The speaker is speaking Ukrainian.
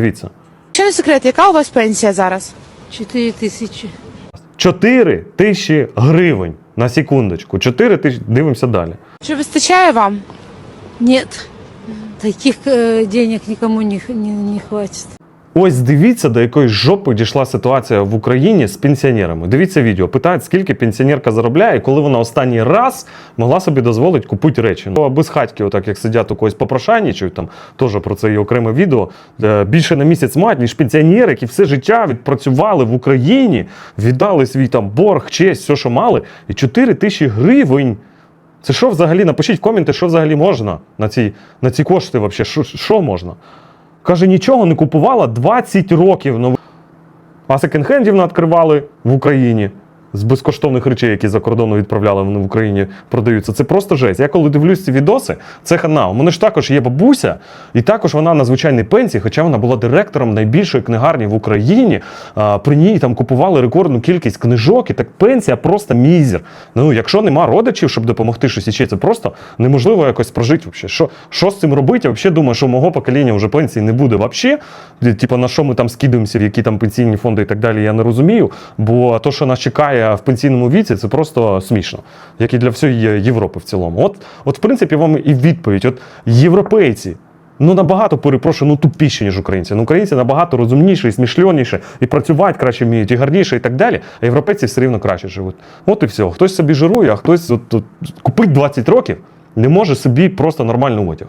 Дивіться. Чи не секрет, яка у вас пенсія зараз? Чотири тисячі. 4 тисячі гривень на секундочку. 4 тисячі. Дивимося далі. Чи вистачає вам? Нет. Таких э, денег никому не, х- не, не хватит. Ось дивіться, до якої жопи дійшла ситуація в Україні з пенсіонерами. Дивіться відео. Питають, скільки пенсіонерка заробляє, коли вона останній раз могла собі дозволити купити речі. Ну, без хатьки, отак як сидять у когось попрошайнічують, там теж про це є окреме відео. Е, Більше на місяць мають, ніж пенсіонери, які все життя відпрацювали в Україні, віддали свій там борг, честь, все, що мали, і 4 тисячі гривень. Це що взагалі? Напишіть в коменти, що взагалі можна на ці, на ці кошти. Вообще. Що, що можна? Каже, нічого не купувала 20 років. А секонд-хендів відкривали в Україні з безкоштовних речей, які за кордону відправляли, вони в Україні продаються. Це просто жесть. Я коли дивлюсь ці відоси, це хана. У мене ж також є бабуся, і також вона на звичайній пенсії, хоча вона була директором найбільшої книгарні в Україні. А, при ній там купували рекордну кількість книжок, і так пенсія просто мізер. Ну, якщо нема родичів, щоб допомогти щось іще, це просто неможливо якось прожити. Вообще. Що, що з цим робити? Я взагалі думаю, що мого покоління вже пенсії не буде взагалі. Типа на що ми там скидаємося, в які там пенсійні фонди і так далі, я не розумію. Бо то, що нас чекає в пенсійному віці, це просто смішно, як і для всієї Європи в цілому. От, от, в принципі, вам і відповідь. От європейці. Ну набагато перепрошую, ну тупіші, ніж українці. Ну, українці набагато розумніші, і смішльоніші, і працювати краще вміють, і гарніше, і так далі. А європейці все рівно краще живуть. От і все. Хтось собі жирує, а хтось от, от, купить 20 років, не може собі просто нормальний одяг.